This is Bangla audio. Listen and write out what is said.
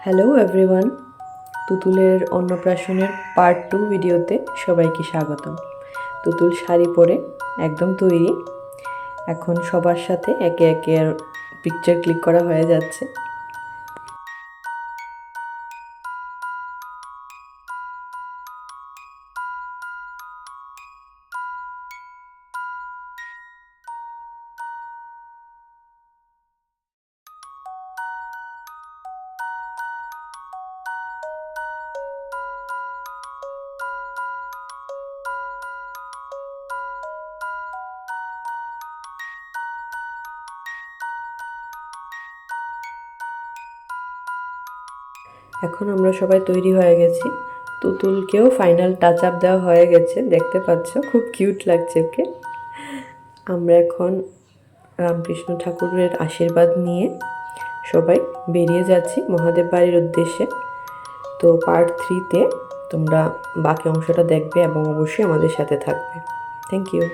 হ্যালো এভরিওয়ান তুতুলের অন্নপ্রাশনের পার্ট টু ভিডিওতে সবাইকে স্বাগতম। তুতুল শাড়ি পরে একদম তৈরি। এখন সবার সাথে একে একে আর পিকচার ক্লিক করা হয়ে যাচ্ছে। এখন আমরা সবাই তৈরি হয়ে গেছি। তুতুলকেও ফাইনাল টাচ আপ দেওয়া হয়ে গেছে, দেখতে পাচ্ছ? খুব কিউট লাগছে ওকে। আমরা এখন রামকৃষ্ণ ঠাকুরের আশীর্বাদ নিয়ে সবাই বেরিয়ে যাচ্ছি মহাদেব বাড়ির উদ্দেশ্যে। তো পার্ট থ্রিতে তোমরা বাকি অংশটা দেখবে এবং অবশ্যই আমাদের সাথে থাকবে। Thank you